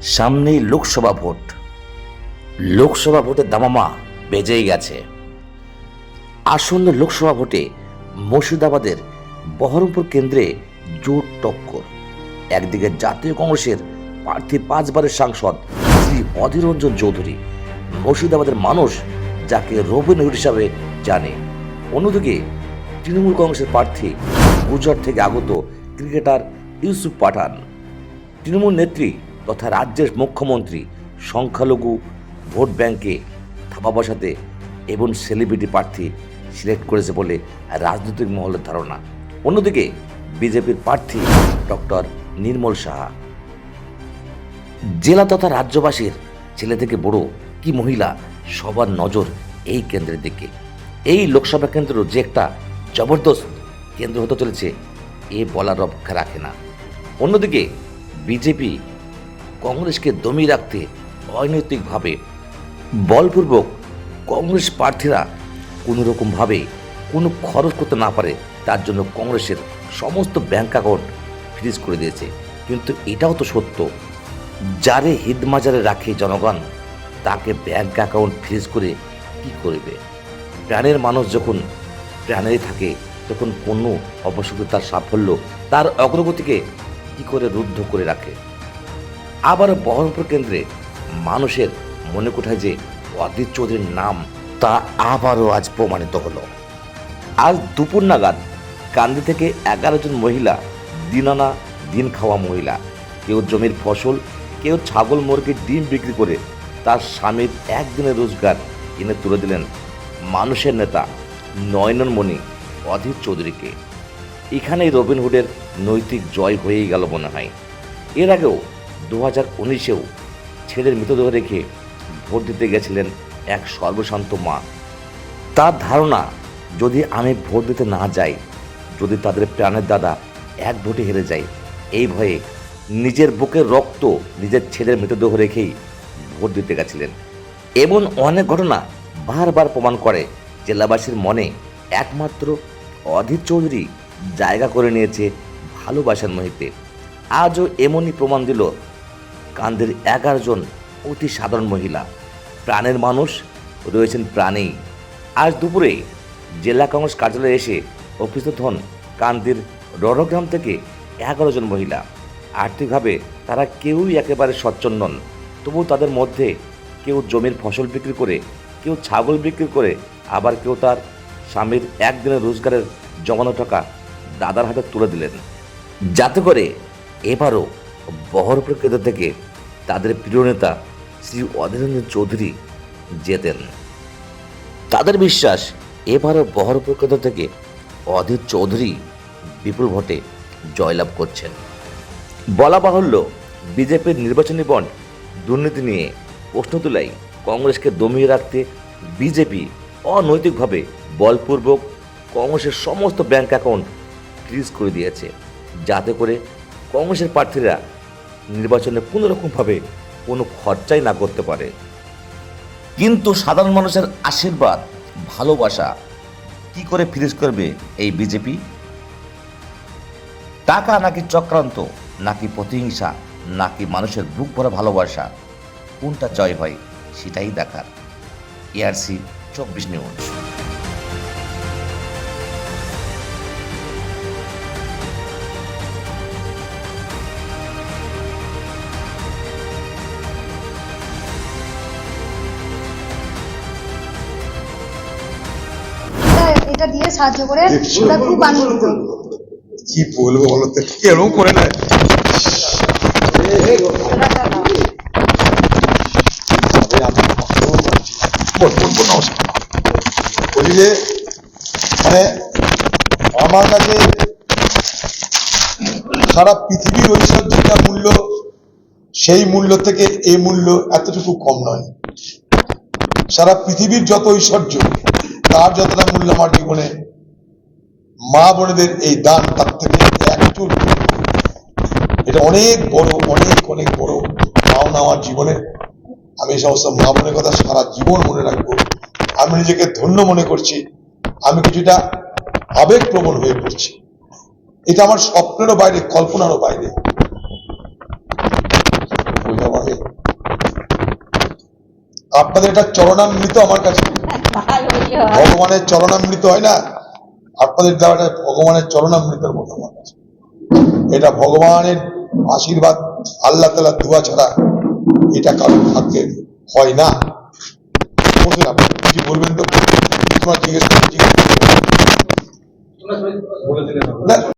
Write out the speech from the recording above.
সামনেই লোকসভা ভোট। লোকসভা ভোটের দামামা বেজেই গেছে। আসন্ন লোকসভা ভোটে মুর্শিদাবাদের বহরমপুর কেন্দ্রে জোর টক্কর। একদিকে জাতীয় কংগ্রেসের প্রার্থী পাঁচবারের সাংসদ শ্রী অধীর রঞ্জন চৌধুরী। মুর্শিদাবাদের মানুষ যাকে রবিন হুড হিসাবে জানে। অন্যদিকে তৃণমূল কংগ্রেসের প্রার্থী গুজরাট থেকে আগত ক্রিকেটার ইউসুফ পাঠান। তৃণমূল নেত্রী তথা রাজ্যের মুখ্যমন্ত্রী সংখ্যালঘু ভোট ব্যাংকে থাপা বসাতে এবং সেলিব্রিটি প্রার্থী সিলেক্ট করেছে বলে রাজনৈতিক মহলের ধারণা। অন্যদিকে বিজেপির প্রার্থী ডক্টর নির্মল সাহা। জেলা তথা রাজ্যবাসীর ছেলে থেকে বড় কি মহিলা সবার নজর এই কেন্দ্রের দিকে? এই লোকসভা কেন্দ্র যে একটা জবরদস্ত কেন্দ্র হতে চলেছে, এ বলার রক্ষা রাখে না। অন্যদিকে বিজেপি কংগ্রেসকে দমিয়ে রাখতে অনৈতিকভাবে। বলপূর্বক কংগ্রেস প্রার্থীরা কোনো রকমভাবে কোনো খরচ করতে না পারে, তার জন্য কংগ্রেসের সমস্ত ব্যাংক অ্যাকাউন্ট ফ্রিজ করে দিয়েছে। কিন্তু এটাও তো সত্য, যারে হিদমাজারে রাখে জনগণ, তাকে ব্যাংক অ্যাকাউন্ট ফ্রিজ করে কি করবে? প্রাণের মানুষ যখন প্রাণে থাকে, তখন কোনো অবশ্যই তার সাফল্য, তার অগ্রগতিকে কি করে রুদ্ধ করে রাখে? আবার বহরমপুর কেন্দ্রে মানুষের মনে কোঠায় যে অদিত চৌধুরীর নাম, তা আবারও আজ প্রমাণিত হলো। আজ দুপুর নাগাদ কান্দি থেকে এগারো জন মহিলা দিন আনা দিন খাওয়া মহিলা, কেউ জমির ফসল, কেউ ছাগল মুরগির ডিম বিক্রি করে তার স্বামীর একদিনের রোজগার এনে তুলে দিলেন মানুষের নেতা নয়নমণি অধীর চৌধুরীকে। এখানেই রবিনহুডের নৈতিক জয় হয়েই গেল মনে হয়। এর আগেও দু হাজার উনিশেও ছেলের মৃতদেহ রেখে ভোট দিতে গেছিলেন এক সর্বশান্ত মা। তার ধারণা, যদি আমি ভোট দিতে না যাই, যদি তাদের প্রাণের দাদা এক ভোটে হেরে যায়, এই ভয়ে নিজের বুকের রক্ত নিজের ছেলের মৃতদেহ রেখেই ভোট দিতে গেছিলেন। এমন অনেক ঘটনা বারবার প্রমাণ করে জেলাবাসীর মনে একমাত্র অধীর চৌধুরী জায়গা করে নিয়েছে ভালোবাসার মহিতে। আজও এমনই প্রমাণ দিল কান্দের জন অতি সাধারণ মহিলা। প্রাণের মানুষ রয়েছেন প্রাণেই আজ দুপুরে জেলা কংগ্রেস কার্যালয়ে এসে উপস্থিত হন কান্দির রণগ্রাম থেকে এগারো জন মহিলা। আর্থিকভাবে তারা কেউই একেবারে সচ্ছল নন। তবু তাদের মধ্যে কেউ জমির ফসল বিক্রি করে, কেউ ছাগল বিক্রি করে, আবার কেউ তার স্বামীর একদিনের রোজগারের জমানো টাকা দাদার হাতে তুলে দিলেন। যাতে করে এবারও বহরপুর কেন্দ্র থেকে তাদের প্রিয় নেতা শ্রী অধীররঞ্জন চৌধুরী জেতেন। তাদের বিশ্বাস এবারও বহরপুর কেন্দ্র থেকে অধীর চৌধুরী বিপুল ভোটে জয়লাভ করছেন। বলা বাহুল্য, বিজেপির নির্বাচনী বন্ড দুর্নীতি নিয়ে প্রশ্ন তোলায় কংগ্রেসকে দমিয়ে রাখতে বিজেপি অনৈতিকভাবে বলপূর্বক কংগ্রেসের সমস্ত ব্যাংক অ্যাকাউন্ট ফ্রিজ করে দিয়েছে। যাতে করে কংগ্রেসের প্রার্থীরা নির্বাচনে কোনো রকমভাবে কোনো খরচাই না করতে পারে। কিন্তু সাধারণ মানুষের আশীর্বাদ, ভালোবাসা কি করে ফ্রিজ করবে এই বিজেপি? টাকা নাকি চক্রান্ত, নাকি প্রতিহিংসা, নাকি মানুষের বুক ভরা ভালোবাসা? কোনটা জয় হয় সেটাই দেখার। এআরসি চব্বিশ নিউজ। এটা- দিয়ে সাহায্য করে ওরা খুব আনন্দিত। কি বলব বলো তো? এরকম করে বল, যে মানে আমার কাছে সারা পৃথিবীর ঐশ্বর্য যা মূল্য সেই মূল্য থেকে এই মূল্য এতটুকু কম নয়। সারা পৃথিবীর যত ঐশ্বর্য তার যতটা মূল্য আমার জীবনে মা বোনেদের এই দান তার থেকে এক চুল এটা অনেক বড়, অনেক অনেক বড় পাওনা আমার জীবনে। আমি এই সমস্ত মা বোনের কথা সারা জীবন মনে রাখব। আমি নিজেকে ধন্য মনে করছি। আমি কিছুটা আবেগপ্রবণ হয়ে পড়ছি। এটা আমার স্বপ্নেরও বাইরে, কল্পনারও বাইরে। আপনাদের এটা চরণামৃত আমার কাছে ভগবানের চরণামৃত হয় না? আপনাদের দেওয়াটা ভগবানের চরণামৃতের মতো কাছে এটা ভগবানের আশীর্বাদ আল্লাহ তালা দুয়া ছাড়া এটা কারোর ভাগ্যের হয় না। বলুন আপনি কিছু বলবেন তো? তোমার জিজ্ঞেস জিজ্ঞেস না